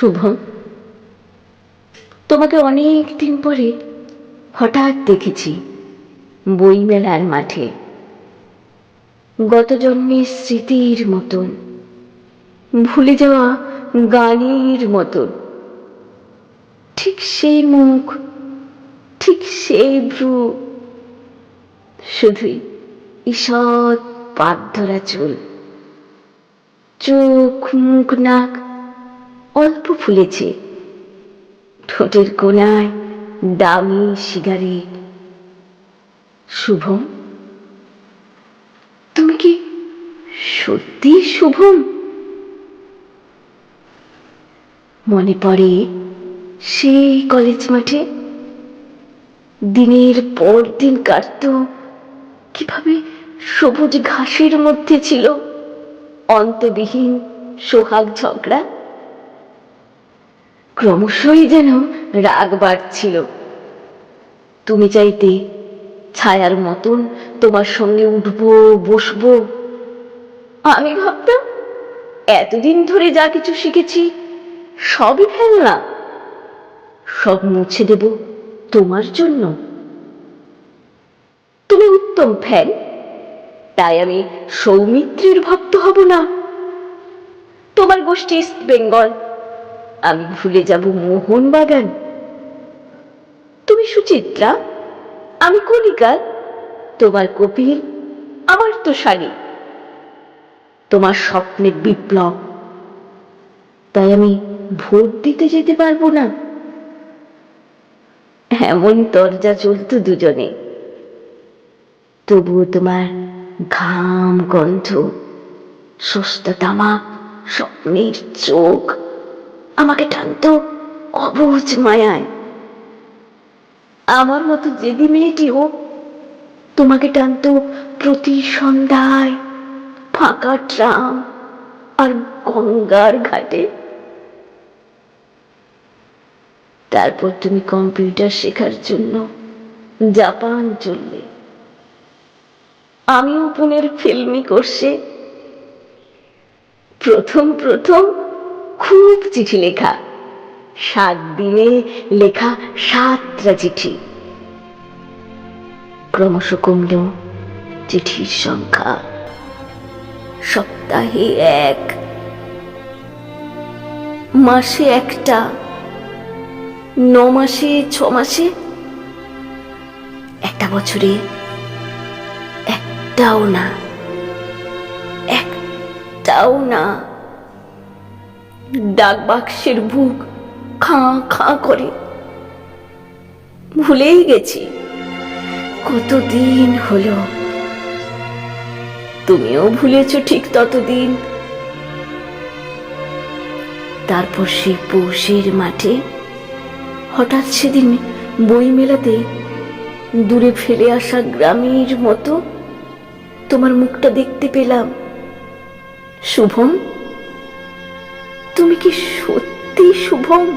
শুভম তোমাকে অনেক দিন পরে হঠাৎ দেখেছি বইমেলার মাঠে। গত জন্মের স্মৃতির মতন, ভুলে যাওয়া গানের মতন। ঠিক সেই মুখ, ঠিক সেই ভ্রু, শুধুই ঈষৎ পাত ধরা চুল। চোখ, মুখ, নাক অল্প ফুলেছে। ঠোঁটের কোনায় দামি সিগারেট। শুভম? তুমি কি সত্যি শুভম? মনে পড়ে সেই কলেজ মাঠে দিনের পর দিন কাটত কীভাবে সবুজ ঘাসের মধ্যে ছিল অন্তবিহীন সোহাগ ঝগড়া। ক্রমশই যেন রাগ বাড়ছিল। তুমি চাইতে ছায়ার মতন তোমার সঙ্গে উঠবো, বসবো। আমি ভাবতাম, এতদিন ধরে যা কিছু শিখেছি, সবই ফেলনা সব মুছে দেব তোমার জন্য। তুমি উত্তম ফ্যান, তাই আমি সৌমিত্রের ভক্ত হব না। তোমার গোষ্ঠী ইস্ট বেঙ্গল আমি ভুলে যাব মোহনবাগান। তুমি সুচিত্রা, আমি কলিকাল, তোমার কপিল, আমার তো শাড়ি। তোমার স্বপ্নের বিপ্লব। তাই আমি ভোট দিতে যেতে পারব না। এমন দরজা চলতো দুজনে। তবুও তোমার ঘাম গন্ধ সুস্থ তামাক স্বপ্নের চোখ। আমাকে টানত অবুঝ মায়ায়। আমার মতো যেদি মেয়েটিও তোমাকে টানত প্রতি সন্ধ্যায় ফাঁকা ট্রাম আর গঙ্গার ঘাটে। তারপর তুমি কম্পিউটার শেখার জন্য জাপান চললে। আমিও পুনের ফিল্মি কোর্সে প্রথম প্রথম খুব চিঠি লেখা। সাত দিনে লেখা সাতটা চিঠি। ক্রমশ কমল চিঠির সংখ্যা। সপ্তাহে এক। মাসে একটা। ন মাসে ছ মাসে একটা বছরে একটাও না। একটাও না। ডাক বাক্সের বুক খাঁ খাঁ করে। ভুলেই গেছি। কতদিন হলো? তুমিও ভুলেছ ঠিক ততদিন। তারপর সেই পৌষের মাঠে হঠাৎ সেদিন বই মেলাতে দূরে ফেলে আসা গ্রামের মতো তোমার মুখটা দেখতে পেলাম। শুভম তুমি কি সত্যি শুভম?